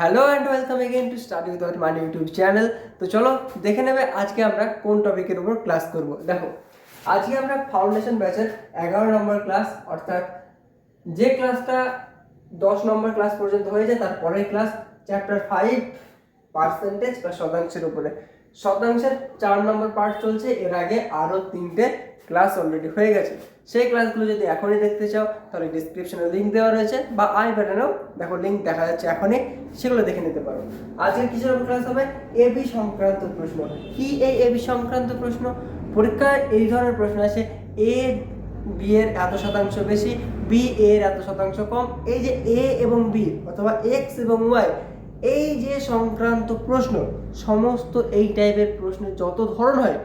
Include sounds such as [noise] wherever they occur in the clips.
Hello and welcome again to study with money YouTube channel তো চলো দেখে নেবে আজকে আমরা কোন টপিকের উপর ক্লাস করব। দেখো, আজকে আমরা ফাউন্ডেশন ব্যাচের এগারো নম্বর ক্লাস অর্থাৎ যে ক্লাসটা দশ নম্বর ক্লাস পর্যন্ত হয়ে যায় তার পরের ক্লাস চ্যাপ্টার ফাইভ পার্সেন্টেজ বা শতাংশের উপরে। শতাংশের চার নম্বর পার্ট চলছে, এর আগে আরও তিনটে ক্লাস অলরেডি হয়ে গেছে। সেই ক্লাসগুলো যদি এখনই দেখতে চাও, তাহলে ডিসক্রিপশনে লিঙ্ক দেওয়া রয়েছে বা আই বাটনেও দেখো লিঙ্ক দেখা যাচ্ছে এখনই, সেগুলো দেখে নিতে পারো। আজকে কিসের ক্লাস হবে? এবি সংক্রান্ত প্রশ্ন। কি এই এবি সংক্রান্ত প্রশ্ন? পরীক্ষায় এই ধরনের প্রশ্ন আছে এ বি এর এত শতাংশ বেশি বি এর এত শতাংশ কম। এই যে এ এবং বি অথবা এক্স এবং ওয়াই এই যে সংক্রান্ত প্রশ্ন, সমস্ত এই টাইপের প্রশ্ন যত ধরন হয়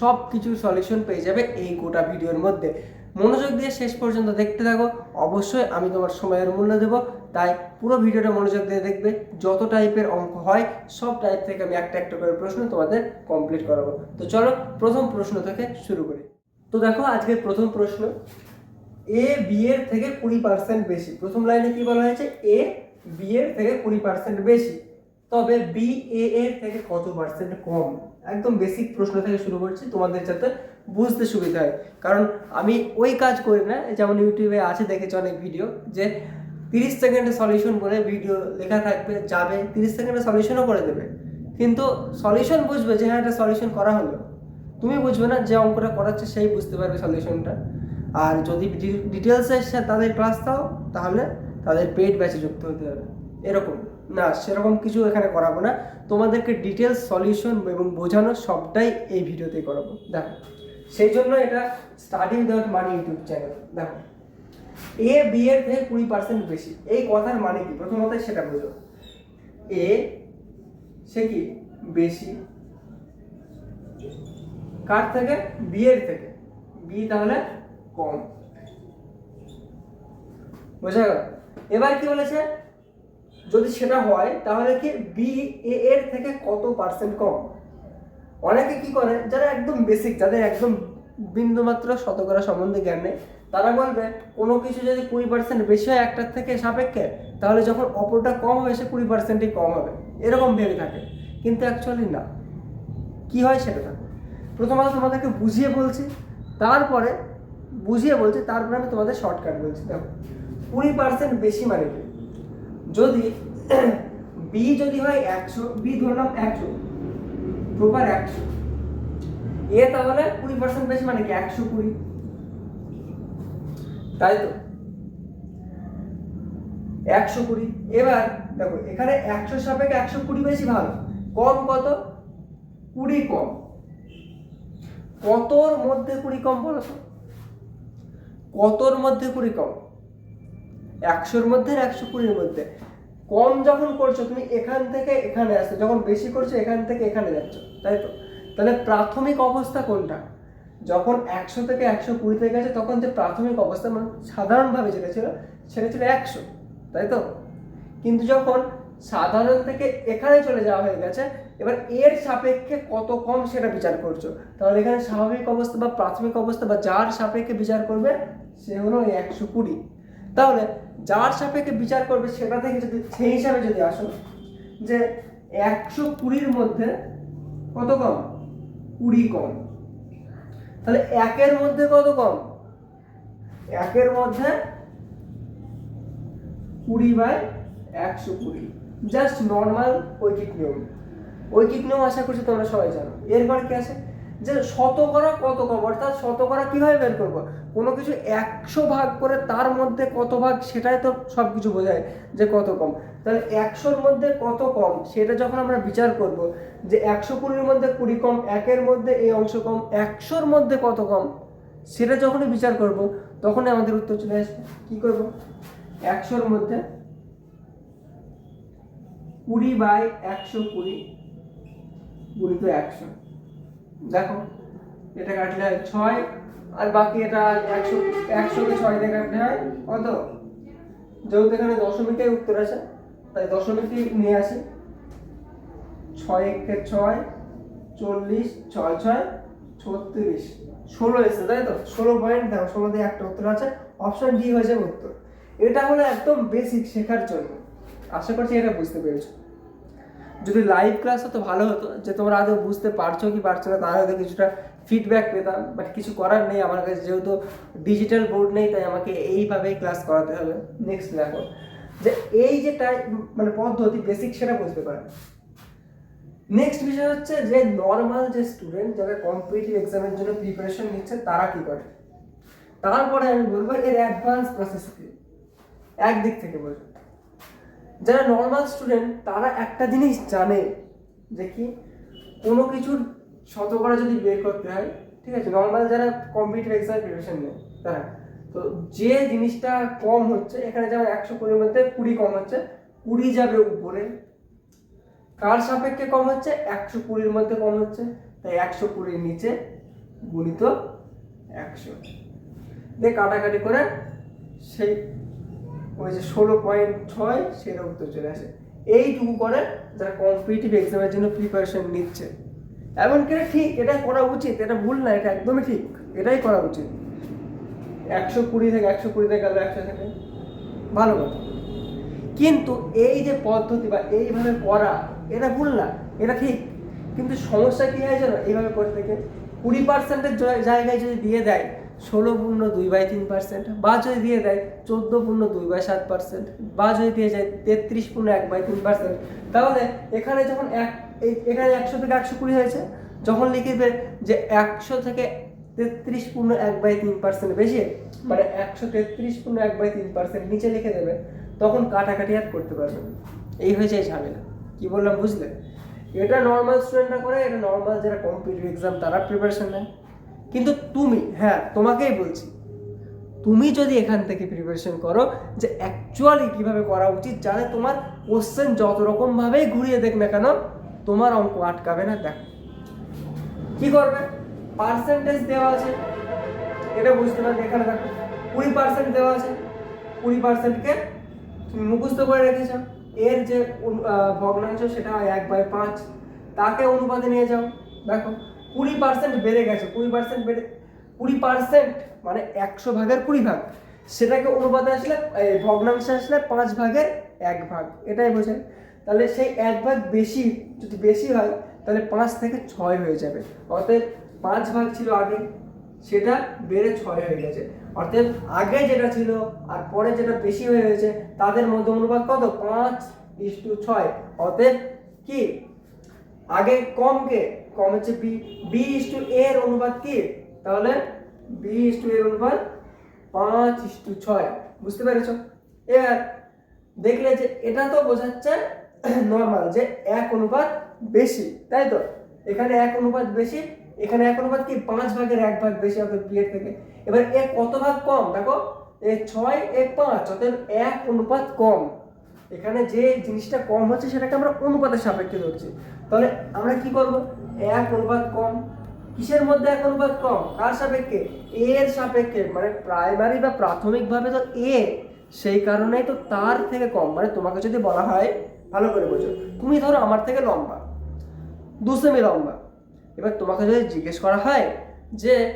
সব কিছুর সলিউশন পেয়ে যাবে এই গোটা ভিডিওর মধ্যে। মনোযোগ দিয়ে শেষ পর্যন্ত দেখতে থাকো। অবশ্যই আমি তোমার সময়ের মূল্য দেবো। তাই পুরো ভিডিওটা মনোযোগ দিয়ে দেখবে। যত টাইপের অঙ্ক হয়, সব টাইপ থেকে আমি একটা একটা করে প্রশ্ন তোমাদের কমপ্লিট করাবো। তো চলো প্রথম প্রশ্ন থেকে শুরু করি। তো দেখো আজকের প্রথম প্রশ্ন। এ বি এর থেকে কুড়ি পার্সেন্ট বেশি। প্রথম লাইনে কি বলা হয়েছে? এ বি এর থেকে কুড়ি পার্সেন্ট বেশি। তবে বি এ এর থেকে কত পার্সেন্ট কম? একদম বেসিক প্রশ্ন থেকে শুরু করছি, তোমাদের যাতে বুঝতে সুবিধা হয়। কারণ আমি ওই কাজ করি না যেমন ইউটিউবে আছে, দেখেছি অনেক ভিডিও যে তিরিশ সেকেন্ডে সলিউশন বলে ভিডিও লেখা থাকবে, যাবে, তিরিশ সেকেন্ডে সলিউশনও করে দেবে। কিন্তু সলিউশন বুঝবে যে হ্যাঁ একটা সলিউশন করা হলো। তুমি বুঝবে না যে অঙ্কটা করাচ্ছে, সেই বুঝতে পারবে সলিউশনটা আর যদি ডিটেলসে তাদের ক্লাস দাও, তাহলে তাদের পেড ব্যাচে যুক্ত হতে হবে। এরকম। না, সেরকম কিছু এখানে করাবো না। তোমাদেরকে ডিটেলস সলিউশন এবং বোঝানো সবটাই এই ভিডিওতেই করাবো। দেখো, সেই জন্য এটা study without money YouTube channel দেখো এ বি এর থেকে কুড়ি পার্সেন্ট বেশি। এই কথার মানে কি? প্রথমত সেটা বোঝো। এ সে কি? বেশি। কার থেকে? বি এর থেকে। বি তাহলে কম। বোঝা গেল? এবার কি বলেছে? যদি সেটা হয়, তাহলে কি বি এ এর থেকে কত পার্সেন্ট কম? অনেকে কি করে, যারা একদম বেসিক যাদের একদম বিন্দুমাত্র শতকরা সম্বন্ধে জ্ঞান নেই, তারা বলবে, কোনো কিছু যদি কুড়ি পার্সেন্ট বেশি হয় একটার থেকে সাপেক্ষে, তাহলে যখন অপরটা কম হবে, সে কুড়ি পার্সেন্টই কম হবে। এরকম ভেবে থাকে। কিন্তু অ্যাকচুয়ালি না। কি হয় সেটা দেখো। প্রথমত তোমাদেরকে বুঝিয়ে বলছি, তারপরে বুঝিয়ে বলছি, তারপরে আমি তোমাদের শর্টকাট বলছি। দেখো, কুড়ি পার্সেন্ট বেশি মানে কি? যদি [clears throat] বি যদি হয় একশো বি ধরলাম একশো প্রপার একশো। এ তাহলে কুড়ি পার্সেন্ট বেশি মানে কি? একশো কুড়ি। তাই তো? একশো কুড়ি। এবার দেখো, এখানে একশো সাপেক্ষে একশো কুড়ি বেশি ভালো। কম কত? কুড়ি কম। কতর মধ্যে কুড়ি কম বলো কতর মধ্যে কুড়ি কম? একশোর মধ্যে একশো কুড়ির মধ্যে? কম যখন করছ, তুমি এখান থেকে এখানে আসছো, যখন বেশি করছ, এখান থেকে এখানে যাচ্ছ, তাই তো? তাহলে প্রাথমিক অবস্থা কোনটা? যখন একশো থেকে একশো কুড়িতে গেছে, তখন যে প্রাথমিক অবস্থা মানে সাধারণভাবে যেটা ছিল, সেটা ছিল একশো, তাই তো? কিন্তু যখন সাধারণ থেকে এখানে চলে যাওয়া হয়ে গেছে, এবার এর সাপেক্ষে কত কম সেটা বিচার করছ? তাহলে এখানে স্বাভাবিক অবস্থা বা প্রাথমিক অবস্থা বা যার সাপেক্ষে বিচার করবে, সে হলো একশো কুড়ি। তাহলে যার সাপেক্ষে বিচার করবে সেটা থেকে যদি, সেই হিসাবে যদি আসো, যে একশো কুড়ির মধ্যে কত কম? কুড়ি কম। তাহলে একের মধ্যে কত কম? একের মধ্যে কুড়ি বাই একশো কুড়ি। জাস্ট নর্মাল ঐকিক নিয়ম। ঐকিক নিয়ম আশা করছি তোমরা সবাই জানো। এরপর কি আছে? যে শতকরা কত কম অর্থাৎ শতকরা কীভাবে বের করব? কোনো কিছু একশো ভাগ করে তার মধ্যে কত ভাগ সেটাই তো সব কিছু বোঝায় যে কত কম। তাহলে একশোর মধ্যে কত কম? সেটা যখন আমরা বিচার করব যে একশো কুড়ির মধ্যে কুড়ি কম, একের মধ্যে এই অংশ কম, একশোর মধ্যে কত কম? সেটা যখনই বিচার করব, তখনই আমাদের উত্তর চলে আসবে। কী করব? একশোর মধ্যে কুড়ি বাই একশো কুড়ি কুড়ি তো একশো। দেখো, এটা কাটলে ছয়, আর বাকি এটা একশো, একশোকে ছয় দিয়ে কাটলে হয় কত? যেহেতু এখানে দশমিকের উত্তর আছে, তাই দশমিকই নিয়ে আসি। ছয় একে ছয়, চল্লিশ, ছয় ছয়, ছত্রিশ। ষোলো এসছে, তাই তো? ষোলো পয়েন্ট দেখো ষোলো দিয়ে একটা উত্তর আছে অপশন ডি হয়ে যাবে উত্তর। এটা হলো একদম বেসিক শেখার জন্য। আশা করছি এটা বুঝতে পেরেছ। যদি লাইভ ক্লাস হতো, ভালো হতো। যে তোমরা আদৌ বুঝতে পারছ কি পারছ না, তাহলে হয়তো কিছুটা ফিডব্যাক পেতাম। বাট কিছু করার নেই আমার কাছে, যেহেতু ডিজিটাল বোর্ড নেই, তাই আমাকে এইভাবেই ক্লাস করাতে হবে। নেক্সট দেখো যে এই যে টাইপ মানে পদ্ধতি বেসিক সেটা বুঝতে পারে নেক্সট বিষয় হচ্ছে যে নর্মাল যে স্টুডেন্ট যারা কম্পিটিটিভ এক্সামের জন্য প্রিপারেশন নিচ্ছে, তারা কি করে? তারপরে আমি বলব এর অ্যাডভান্স প্রসেস কি? একদিক থেকে বলব। যারা নর্মাল স্টুডেন্ট তারা একটা জিনিস জানে, যে কি কোনো কিছুর শতকরা যদি বের করতে হয়, ঠিক আছে নর্মাল যারা কম্পিটিটিভ এক্সাম প্রিপারেশন নেয়, তারা। তো যে জিনিসটা কম হচ্ছে, এখানে যেমন একশো কুড়ির মধ্যে কুড়ি কম হচ্ছে, কুড়ি যাবে উপরে। কার সাপেক্ষে কম হচ্ছে? একশো কুড়ির মধ্যে কম হচ্ছে। তাই একশো কুড়ির নিচে গুণিত একশো। দিয়ে কাটাকাটি করে সেই ওই যে ষোলো পয়েন্ট ছয় সেটা উত্তর চলে আসে। এইটুকু করে যারা কম্পিটিটিভ এক্সামের জন্য প্রিপারেশন নিচ্ছে। এমনকি এটা ঠিক, এটা করা উচিত, এটা ভুল না, এটা একদমই ঠিক, এটাই করা উচিত। একশো কুড়ি থেকে একশো কুড়ি থেকে গেল একশো থেকে ভালো কথা। কিন্তু এই যে পদ্ধতি বা এইভাবে করা, এটা ভুল না, এটা ঠিক। কিন্তু সমস্যা কী হয় জানো? এইভাবে করতে গিয়ে কুড়ি পার্সেন্টের জায়গায় যদি দিয়ে দেয় ষোলো পূর্ণ দুই বাই তিন পার্সেন্ট বা যদি দিয়ে দেয় চোদ্দ পূর্ণ দুই বাই সাত পার্সেন্ট বা যদি দিয়ে যায় তেত্রিশ পূর্ণ এক বাই তিন পার্সেন্ট তাহলে এখানে যখন এক এখানে একশো থেকে একশো কুড়ি হয়েছে, যখন লিখিবে যে একশো থেকে তেত্রিশ পূর্ণ এক বাই তিন পার্সেন্ট বেশি মানে একশো তেত্রিশ পূর্ণ এক বাই তিন পার্সেন্ট নিচে লিখে দেবে, তখন কাটাকাটি আর করতে পারবে এই হয়েছে এই ঝামেলা। কি বললাম, বুঝলে? এটা নর্মাল স্টুডেন্টরা করে, এটা নর্মাল যারা কম্পিটিটিভ এক্সাম তারা প্রিপারেশন নেয়। কিন্তু তুমি হ্যাঁ তোমাকেই বলছি। তুমি যদি এখান থেকে প্রিপারেশন করো যে অ্যাকচুয়ালি কীভাবে করা উচিত, যাতে তোমার কোশ্চেন যত রকমভাবেই ঘুরিয়ে দেখ না কেন, তোমার অঙ্ক আটকাবে না, দেখো। কি করবে? পার্সেন্টেজ দেওয়া আছে। এটা বুঝতে পারবে, এখানে দেখো। কুড়ি পার্সেন্ট দেওয়া আছে। কুড়ি পার্সেন্টকে তুমি মুখস্থ করে রেখেছ। এর যে ভগ্নাংশ সেটা হয় এক বাই পাঁচ। তাকে অনুপাতে নিয়ে যাও। দেখো। কুড়ি পার্সেন্ট বেড়ে গেছে, কুড়ি পার্সেন্ট বেড়ে, কুড়ি পার্সেন্ট মানে একশো ভাগের কুড়ি ভাগ। সেটাকে অনুপাতে আসলে ভগ্নাংশে আসলে পাঁচ ভাগের এক ভাগ, এটাই বোঝায়। তাহলে সেই এক ভাগ বেশি, যদি বেশি হয়, তাহলে পাঁচ থেকে ছয় হয়ে যাবে। অতএব পাঁচ ভাগ ছিল আগে, সেটা বেড়ে ছয় হয়ে গেছে। অর্থাৎ আগে যেটা ছিল আর পরে যেটা বেশি হয়ে গেছে, তাদের মধ্যে অনুপাত কত? পাঁচ ইস টু ছয়। অতএব কি? আগে কম কে কম হচ্ছে বি বি ইস টু এর অনুপাত কি? তাহলে বি ইস টু এর অনুপাত পাঁচ ইস টু ছয়। বুঝতে পেরেছ? এবার দেখলে যে এটা তো বোঝাচ্ছে নর্মাল যে এক অনুপাত বেশি, তাই তো? এখানে এক অনুপাত বেশি, এখানে এক অনুপাত কি? পাঁচ ভাগের এক ভাগ বেশি হবে বি এর থেকে। এবার এ কত ভাগ কম? দেখো, এ ছয়, এ পাঁচ, অতএব এক অনুপাত কম। এখানে যে জিনিসটা কম হচ্ছে সেটাকে আমরা অনুপাতের সাপেক্ষে ধরছি। তাহলে আমরা কি করব? এক অনুপাত কম। কিসের মধ্যে এক অনুপাত কম? কার সাপেক্ষে? এর সাপেক্ষে। মানে প্রাইমারি বা প্রাথমিকভাবে তো এ সেই কারণেই তো তার থেকে কম। মানে তোমাকে যদি বলা হয়, ভালো করে বোঝো। তুমি ধরো আমার থেকে লম্বা। দু সেমি লম্বা। এবার তোমাকে যদি জিজ্ঞেস করা হয় যে,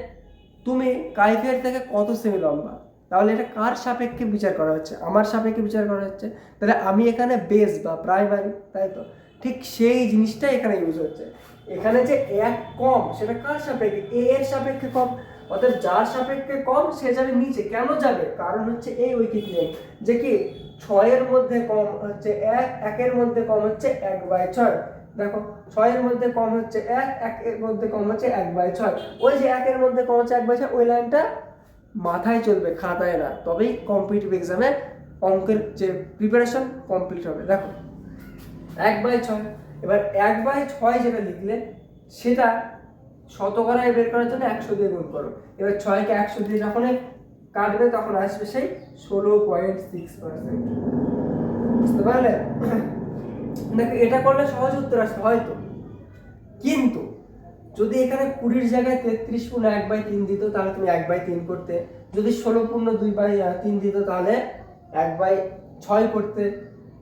তুমি কাইফের থেকে কত সেমি লম্বা? তাহলে এটা কার সাপেক্ষে বিচার করা হচ্ছে? আমার সাপেক্ষে বিচার করা হচ্ছে। তাহলে আমি এখানে বেস বা প্রাইমারি তাই তো? ঠিক সেই জিনিসটাই এখানে ইউজ হচ্ছে। এখানে যে এক কম, সেটা কার সাপেক্ষে? এ এর সাপেক্ষে কম অর্থাৎ যার সাপেক্ষে কম, সে যাবে নিচে কেন যাবে? কারণ হচ্ছে এই ঐকিক নিয়ম যে কি ছয়ের মধ্যে কম হচ্ছে এক, একের মধ্যে কম হচ্ছে এক বাই ছয়। দেখো, ছয়ের মধ্যে কম হচ্ছে এক, একের মধ্যে কম হচ্ছে এক বাই ছয়। ওই যে একের মধ্যে কম হচ্ছে এক বাই ছয়, ওই লাইনটা মাথায় চলবে, খাতায় না। তবেই কম্পিটিটিভ এক্সামে অঙ্কের যে প্রিপারেশন কমপ্লিট হবে। দেখো এক বাই ছয়। এবার এক বাই ছয় যেটা লিখলে, সেটা শতকরায় বের করার জন্য একশো দিয়ে গুণ করো। এবার ছয়কে একশো দিয়ে যখন কাটবে, তখন আসবে সেই ষোলো পয়েন্ট সিক্স পার্সেন্ট বুঝতে পারলে? দেখো, এটা করলে সহজ উত্তর আসবে হয়তো। কিন্তু যদি এখানে কুড়ির জায়গায় তেত্রিশ পূর্ণ এক বাই তিন দিত, তাহলে তুমি এক বাই তিন করতে। যদি ষোলো পূর্ণ দুই বাই তিন দিত, তাহলে এক বাই ছয় করতে।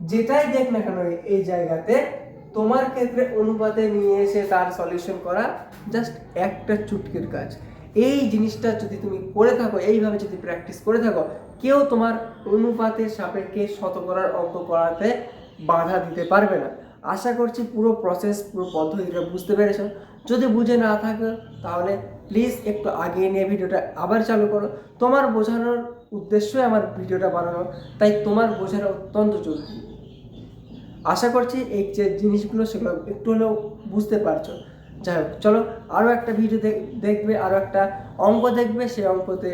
যেটাই দেখ না কেন এই- জায়গাতে, তোমার ক্ষেত্রে অনুপাতে নিয়ে এসে তার সলিউশন করা জাস্ট একটা চুটকির কাজ। এই জিনিসটা যদি তুমি করে থাকো, এইভাবে যদি প্র্যাকটিস করে থাকো, কেউ তোমার অনুপাতের সাপেক্ষে শতকরার অঙ্ক করাতে বাধা দিতে পারবে না। আশা করছি পুরো প্রসেস পুরো পদ্ধতিটা বুঝতে পেরেছ। যদি বুঝে না থাকে, তাহলে প্লিজ একটু আগিয়ে নিয়ে ভিডিওটা আবার চালু করো। তোমার বোঝানোর উদ্দেশ্যই আমার ভিডিওটা বানানো, তাই তোমার বোঝানো অত্যন্ত জরুরি। আশা করছি এই যে জিনিসগুলো সেগুলো একটু হলেও বুঝতে পারছ। যাই হোক, চলো আরও একটা ভিডিও দেখবে আরও একটা অঙ্ক দেখবে সেই অঙ্কতে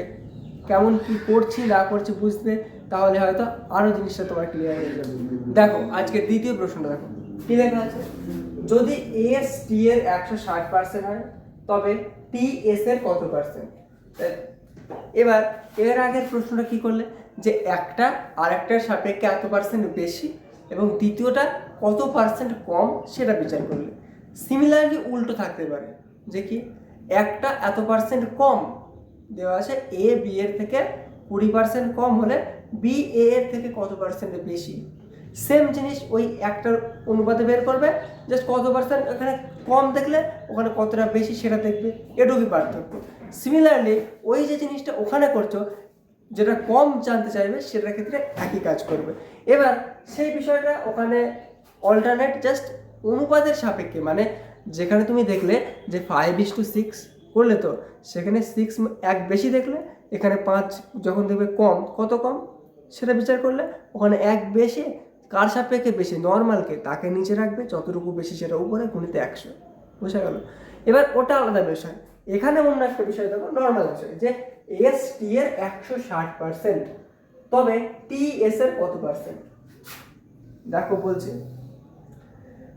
কেমন কি করছি, না করছি বুঝতে, তাহলে হয়তো আরও জিনিসটা তোমার ক্লিয়ার হয়ে যাবে। দেখো, আজকে দ্বিতীয় প্রশ্নটা দেখো। কি লেখা আছে? যদি এস টি এর একশো ষাট পার্সেন্ট হয়, তবে টি এস এর কত পার্সেন্ট এবার, এর আগের প্রশ্নটা কি করলে? যে একটা আর একটার সাপেক্ষে এত পার্সেন্ট বেশি এবং দ্বিতীয়টা কত পার্সেন্ট কম সেটা বিচার করলে সিমিলারলি উল্টো থাকতে পারে, যে কি একটা এত পার্সেন্ট কম দেওয়া আছে এ বি এর থেকে কুড়ি পার্সেন্ট কম হলে বি এ এর থেকে কত পার্সেন্ট বেশি? সেম জিনিস ওই একটার অনুপাতে বের করবে জাস্ট কত পার্সেন্ট এখানে কম দেখলে ওখানে কতটা বেশি সেটা দেখবে, এটুকুই পার্থক্য। সিমিলারলি ওই যে জিনিসটা ওখানে করছ যেটা কম জানতে চাইবে, সেটার ক্ষেত্রে একই কাজ করবে। এবার সেই বিষয়টা ওখানে অল্টারনেট জাস্ট অনুপাতের সাপেক্ষে মানে যেখানে তুমি দেখলে যে ফাইভ ইস টু সিক্স করলে তো, সেখানে সিক্স এক বেশি দেখলে, এখানে পাঁচ যখন দেখবে কম, কত কম? সেটা বিচার করলে ওখানে এক বেশি, কার সাপেক্ষে বেশি? নর্মালকে তাকে নিচে রাখবে, যতটুকু বেশি সেটা উপরে, গুণিতে একশো। বোঝা গেল? এবার ওটা আলাদা বিষয়। এখানে অন্য একটা বিষয় দেখো নর্মাল বিষয়, যে এস টি এর একশো ষাট পার্সেন্ট তবে টি এস এর কত পার্সেন্ট দেখো বলছে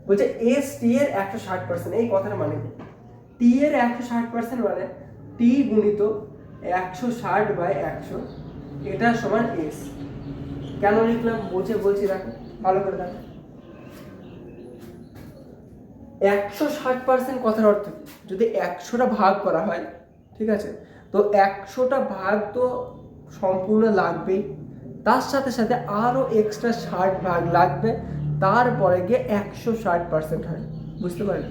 বলছে এস টি এর একশো ষাট পার্সেন্ট এই কথার মানে কি? টি এর একশো ষাট পার্সেন্ট মানে টি গুণিত একশো ষাট বাই একশো, এটা সমান এস কেন লিখলাম? বুঝে বলছি, দেখো, ভালো করে দেখো। একশো ষাট পার্সেন্ট কথার অর্থ যদি একশোটা ভাগ করা হয়, ঠিক আছে তো একশোটা ভাগ তো সম্পূর্ণ লাগবেই। তার সাথে সাথে আরও এক্সট্রা ষাট ভাগ লাগবে, তারপরে গিয়ে একশো ষাট পার্সেন্ট হয়। বুঝতে পারলি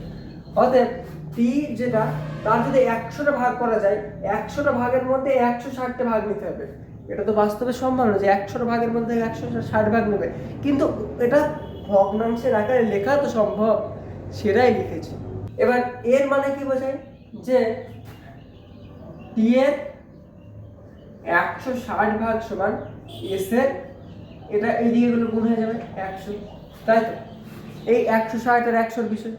অতএব টি যেটা, তার যদি একশোটা ভাগ করা যায়, একশোটা ভাগের মধ্যে একশো ষাটটা ভাগ নিতে হবে। এটা তো বাস্তবে সম্ভব না যে একশোটা ভাগের মধ্যে একশো ষাট ভাগ নেবে। কিন্তু এটা ভগ্নাংশের আকারে লেখা তো সম্ভব, সেটাই লিখেছি। এবার এর মানে কি বোঝায়? যে টি এর একশো ষাট ভাগ সমান এস এর, এটা এই দিকেগুলো গুণ হয়ে যাবে একশো, তাই তো? এই একশো ষাট আর একশোর বিষয়।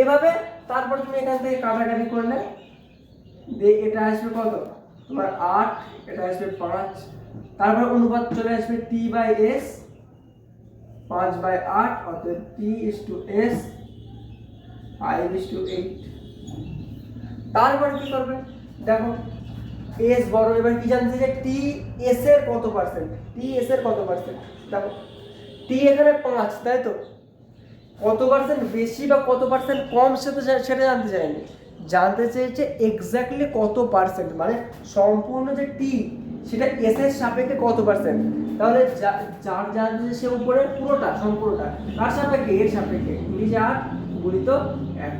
এভাবে তারপর তুমি এখান থেকে কাটাকাটি করলে দিয়ে এটা আসবে কত? তোমার আট, এটা আসবে পাঁচ। তারপর অনুপাত চলে আসবে টি বাই এস, পাঁচ বাই আট অর্থাৎ T is to S, five is to eight. তারপর কি করবে? দেখো এস বড়, এবার কি জানতে যে টি এস এর কত পার্সেন্ট টি এস এর কত পার্সেন্ট দেখো টি এখানে পাঁচ, তাই তো? কত পার্সেন্ট বেশি বা কত পার্সেন্ট কম সেটা সেটা জানতে চাইনি। জানতে চেয়েছে এক্স্যাক্টলি কত পার্সেন্ট মানে সম্পূর্ণ যে টি সেটা এস এর সাপেক্ষে কত পার্সেন্ট তাহলে যার জানতে সে উপরে পুরোটা, সম্পূর্ণটা। কার সাপেক্ষে, এর সাপেক্ষে নিচে আট গুণিত এক।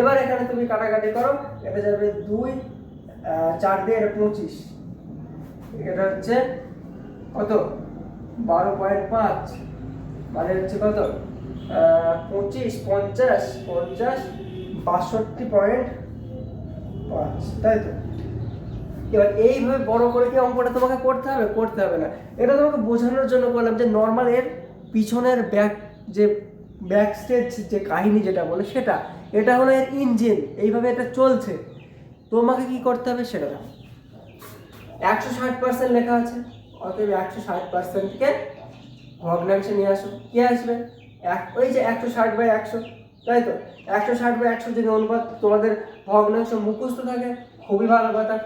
এবার এখানে তুমি কাটাকাটি করো এটা যাবে দুই চার দিয়ে এটা পঁচিশ। এটা হচ্ছে কত? বারো পয়েন্ট পাঁচ। মানে হচ্ছে কত? পঁচিশ, পঞ্চাশ পঞ্চাশ, বাষট্টি পয়েন্ট পাঁচ। তাই তো? এবার এইভাবে বড় করে কি অঙ্কটা তোমাকে করতে হবে? করতে হবে না। এটা তোমাকে বোঝানোর জন্য বললাম যে নর্মাল এর পিছনের ব্যাক যে ব্যাক স্টেজ যে কাহিনী যেটা বলে সেটা। এটা হলো এর ইঞ্জিন, এইভাবে এটা চলছে। তোমাকে কি করতে হবে সেটা দেখো। একশো ষাট পার্সেন্ট লেখা আছে, অতএব একশো ষাট পার্সেন্টকে ভগ্নাংশে নিয়ে আসো। কে আসবে? এক, ওই যে একশো ষাট বাই একশো, তাই তো? একশো ষাট বাই একশো যদি অনুপাত তোমাদের ভগ্নাংশ মুখস্থ থাকে, খুবই ভালো কথা।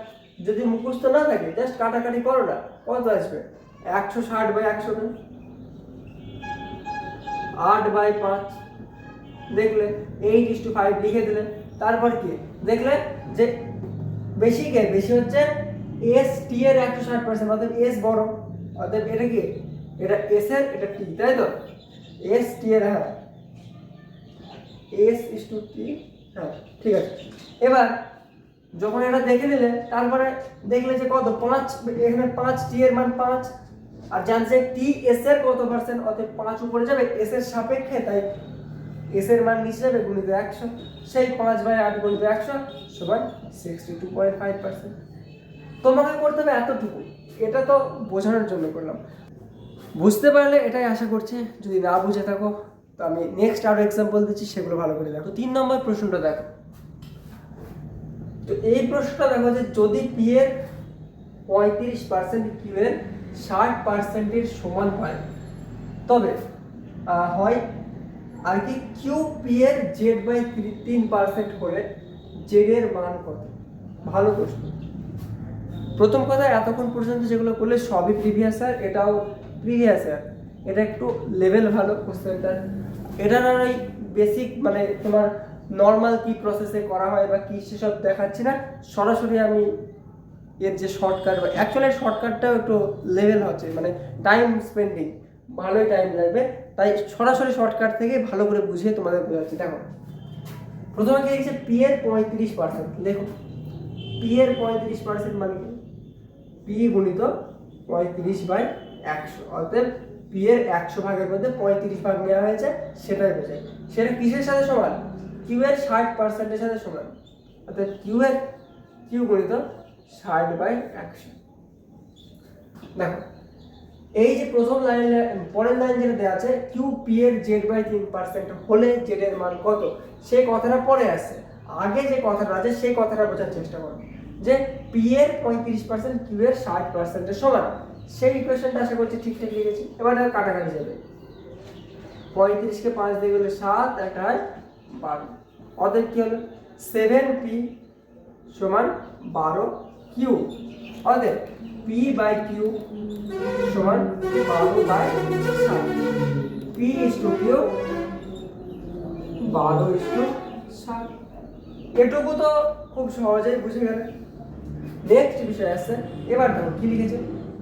যদি মুখস্থ না থাকে জাস্ট কাটাকাটি করো না, কত আসবে? একশো ষাট বাই একশো আট বাই পাঁচ। দেখলে এইট ইস টু ফাইভ লিখে দিলে তারপর কি? দেখলে যে বেশি কে? বেশি হচ্ছে এস টি এর একশো ষাট পার্সেন্ট অর্থাৎ এস বড়। অর্থাৎ এটা কি? এটা এস এর, এটা টি তাই তো? এস টি এর হ্যাঁ। এস ইস টু টি হ্যাঁ ঠিক আছে। এবার যখন এটা দেখে নিলে তারপরে দেখলে যে কত? পাঁচ, এখানে পাঁচ টি এর মান পাঁচ। আর জানছে টি এস এর কত পার্সেন্ট অতএব পাঁচ উপরে যাবে। এস এর সাপেক্ষে, তাই এস এর মান নিচে যাবে গুণিত একশো, সেই পাঁচ বাই আট গুণিত একশো সমান sixty two point five percent তোমাকে করতে হবে এতটুকু, এটা তো বোঝানোর জন্য করলাম। বুঝতে পারলে এটাই আশা করছি, যদি না বুঝে থাকো, তো আমি নেক্সট আরও এক্সাম্পল দিচ্ছি, সেগুলো ভালো করে দেখো। তিন নম্বর প্রশ্নটা দেখো। তো এই প্রশ্নটা দেখো যে যদি পি এর পঁয়ত্রিশ পার্সেন্ট কিউ এর ষাট পার্সেন্টের সমান হয়, তবে হয় আর কি কিউ পি এর জেড বাই তিন পার্সেন্ট করে জেড এর মান কত? ভালো প্রশ্ন। প্রথম কথা, এতক্ষণ পর্যন্ত যেগুলো করলে সবই প্রিভিয়াস স্যার এটাও প্রিভিয়াস স্যার এটা একটু লেভেল ভালো কোশ্চেনটার এটার আর ওই বেসিক মানে তোমার নর্মাল কি প্রসেসে করা হয় বা কি সেসব দেখাচ্ছি না। সরাসরি আমি এর যে শর্টকাট বা অ্যাকচুয়ালি শর্টকাটটাও একটু লেভেল হচ্ছে মানে টাইম স্পেন্ডিং ভালোই টাইম লাগবে। তাই সরাসরি শর্টকাট থেকে ভালো করে বুঝিয়ে তোমাদের বোঝাচ্ছি। দেখো, প্রথমে কি লিখছে? পি এর পঁয়ত্রিশ পার্সেন্ট দেখো পি এর পঁয়ত্রিশ পার্সেন্ট মানে কি? পি গুণিত পঁয়ত্রিশ বাই একশো। অর্থাৎ পি এর একশো ভাগের মধ্যে পঁয়ত্রিশ ভাগ নেওয়া হয়েছে, সেটাই বোঝায় সেটা কিসের সাথে সমান? কিউ এর ষাট পার্সেন্টের সাথে সমান। অর্থাৎ কিউ এর কিউ গুণিত ষাট বাই একশো। দেখো এই যে প্রথম লাইন পরের লাইন যেটা দেওয়া আছে কিউ পি এর জেড বাই তিন পার্সেন্ট হলে জেড এর মান কত? সেই কথাটা পরে আসছে। আগে যে কথাটা আছে, সেই কথাটা বোঝার চেষ্টা করো। যে পি এর পঁয়ত্রিশ পার্সেন্ট কিউ এর ষাট পার্সেন্টের সমান। সেই ইকুয়েশনটা আশা করছি ঠিকঠাক লিখেছি। এবার এটা কাটাকাটি যাবে। পঁয়ত্রিশকে পাঁচ দিয়ে গেলে সাত একটা হয় বারো। অতএব কি হলো সেভেন পি সমান বারো কিউ অতএব পি বাই কিউ সমান বারো বাই সাত পি ইস টু কিউ বারো ইস টু সাত এটুকু তো খুব সহজেই বুঝে গেলে। নেক্সট বিষয় আছে, এবার দেখো কি লিখেছে?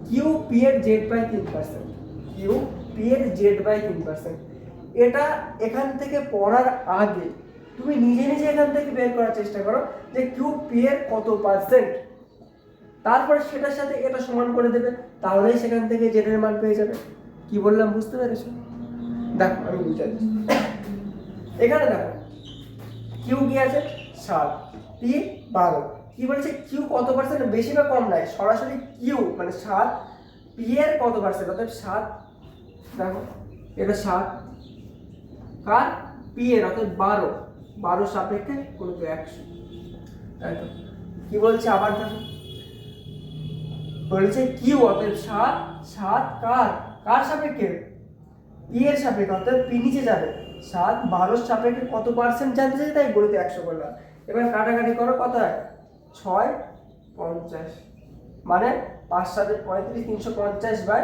কিউ পি এর জেড বাই তিন পার্সেন্ট কিউ পি এর জেড বাই তিন পার্সেন্ট এটা এখান থেকে পড়ার আগে তুমি নিজে নিজে এখান থেকে বের করার চেষ্টা করো যে কিউ পি এর কত পার্সেন্ট তারপরে সেটার সাথে এটা সমান করে দেবে, তাহলেই সেখান থেকে জেড এর মান পেয়ে যাবে। কি বললাম, বুঝতে পেরেছ? দেখো, আমি দিচ্ছি। এখানে দেখো কিউ কি আছে? সাত। পি বারো। কি বলছে কিউ কত পার্সেন্ট বেশি বা কম নাই সরাসরি কিউ মানে সাত। পি এর কত পার্সেন্ট অর্থাৎ সাত। দেখো, এটা সাত। কার পি এর অর্থাৎ বারো। বারো সাপেক্ষে কোনো একশো। তাই তো? কি বলছে আবার দেখো। বলছে কিউ অর্থাৎ সাত? সাত কার? কার সাপেক্ষে? পি এর সাপেক্ষে অর্থাৎ পি নিচে যাবে। সাত, বারোর সাপেক্ষে কত পার্সেন্ট জানতে চাই? তাই গণিতে একশো করলাম এবার কাটাকাটি করো, কত হয়? ছয় পঞ্চাশ। মানে পাঁচ সাথে পঁয়ত্রিশ, তিনশো পঞ্চাশ বাই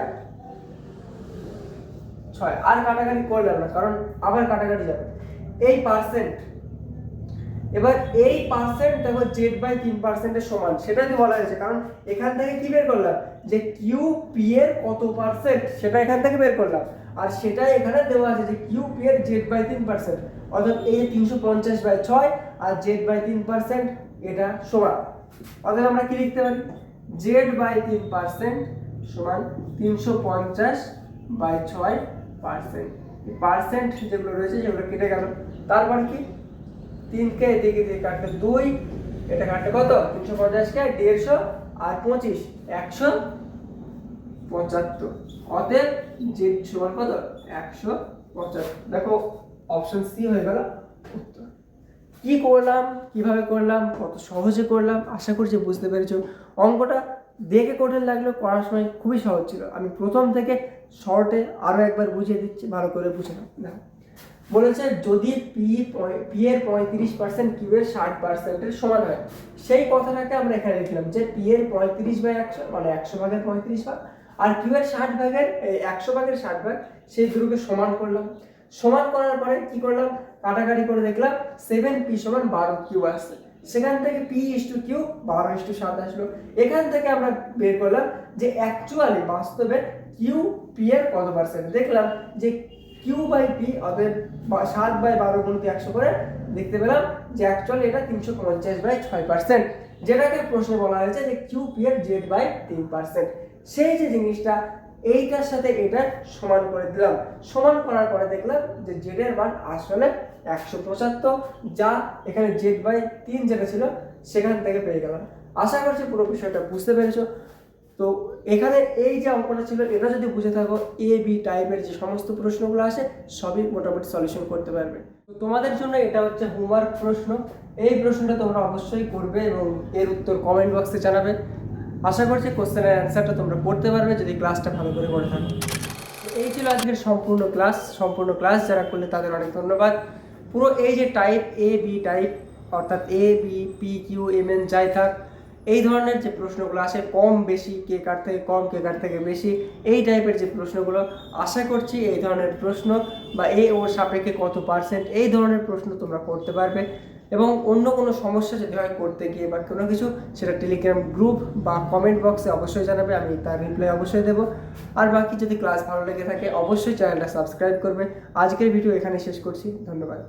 ছয়। আর কাটাকাটি করলাম না, কারণ আবার কাটাকাটি যাবে। এই পার্সেন্ট এবার এই পার্সেন্ট দেখো জেড বাই তিন পার্সেন্টের সমান সেটাই তো বলা হয়েছে, কারণ এখান থেকে কি বের করলাম? যে কিউ পি এর কত পার্সেন্ট সেটা এখান থেকে বের করলাম। আর সেটা এখানে দেওয়া আছে যে কিউ পি এর জেড বাই তিন পার্সেন্ট অর্থাৎ এই তিনশো পঞ্চাশ বাই ছয় আর জেড বাই তিন পার্সেন্ট এটা সমান। অর্থাৎ আমরা কি লিখতে পারি? জেড বাই তিন পার্সেন্ট সমান তিনশো পঞ্চাশ বাই ছয় পার্সেন্ট পার্সেন্ট যেগুলো রয়েছে, সেগুলো কেটে গেল। তারপর কি? তিনকে এদিকে দিয়ে কাটলে দুই, এটা কাটলে কত? তিনশো পঞ্চাশকে দেড়শো আর পঁচিশ, একশো পঁচাত্তর। অতএব যে সমান কত? একশো পঁচাত্তর। দেখো অপশন সি হয়ে গেল উত্তর। কি করলাম? কীভাবে করলাম? কত সহজে করলাম? আশা করছি বুঝতে পেরেছ। অঙ্কটা দেখে কঠিন লাগলেও করার সময় খুবই সহজ ছিল। আমি প্রথম থেকে শর্টে আরও একবার বুঝিয়ে দিচ্ছি, ভালো করে বুঝে নাও। দেখো। বলেছে যদি পি পি এর পঁয়ত্রিশ পার্সেন্ট কিউ এর ষাট পার্সেন্টের সমান হয়। সেই কথাটাকে আমরা এখানে লিখলাম যে পি এর পঁয়ত্রিশ বাই একশো মানে একশো ভাগের পঁয়ত্রিশ ভাগ, আর কিউ এর ষাট ভাগের একশো ভাগের ষাট ভাগ, সেই দুটোকে সমান করলাম। সমান করার পরে কি করলাম? কাটাকাটি করে দেখলাম সেভেন পি সমান বারো কিউ আসছে। সেখান থেকে পি ইস টু কিউ বারো ইস টু সাত আসলো। এখান থেকে আমরা বের করলাম যে অ্যাকচুয়ালি বাস্তবে কিউ পি এর কত পার্সেন্ট দেখলাম যে কিউ বাই পি অতএব সাত বাই বারো গুণিত একশো করে দেখতে পেলাম যে অ্যাকচুয়ালি এটা তিনশো পঞ্চাশ বাই ছয় পার্সেন্ট যেটাকে প্রশ্নে বলা হয়েছে যে কিউ পি এর জেড বাই তিন পার্সেন্ট সেই যে জিনিসটা, এইটার সাথে এটা সমান করে দিলাম। সমান করার পরে দেখলাম যে জেডের মান আসলে একশো পঁচাত্তর, যা এখানে জেড বাই তিন যেটা ছিল, সেখান থেকে পেয়ে গেলাম। আশা করছি পুরো বিষয়টা বুঝতে পেরেছ। তো এখানে এই যে অঙ্কটা ছিল, এটা যদি বুঝে থাকো এ বি টাইপের যে সমস্ত প্রশ্নগুলো আসে, সবই মোটামুটি সলিউশন করতে পারবে। তো তোমাদের জন্য এটা হচ্ছে হোমওয়ার্ক প্রশ্ন। এই প্রশ্নটা তোমরা অবশ্যই করবে এবং এর উত্তর কমেন্ট বক্সে জানাবে। আশা করছি কোশ্চেনের অ্যান্সারটা তোমরা পড়তে পারবে যদি ক্লাসটা ভালো করে করে থাকো। তো এই ছিল আজকের সম্পূর্ণ ক্লাস সম্পূর্ণ ক্লাস যারা করলে তাদের অনেক ধন্যবাদ। পুরো এই যে টাইপ এ বি টাইপ অর্থাৎ A B P Q M N যাই থাক এই ধরনের যে প্রশ্নগুলো আসে, কম বেশি কে কার থেকে কম, কে কার থেকে বেশি, এই টাইপের যে প্রশ্নগুলো, আশা করছি এই ধরনের প্রশ্ন বা এ ওর সাপেক্ষে কত পার্সেন্ট এই ধরনের প্রশ্ন তোমরা করতে পারবে এবং অন্য কোনো সমস্যা যদি হয় করতে গিয়ে বা কোনো কিছু, সেটা টেলিগ্রাম গ্রুপ বা কমেন্ট বক্সে অবশ্যই জানাবে, আমি তার রিপ্লাই অবশ্যই দেবো। আর বাকি যদি ক্লাস ভালো লেগে থাকে, অবশ্যই চ্যানেলটা সাবস্ক্রাইব করবে। আজকের ভিডিও এখানে শেষ করছি, ধন্যবাদ।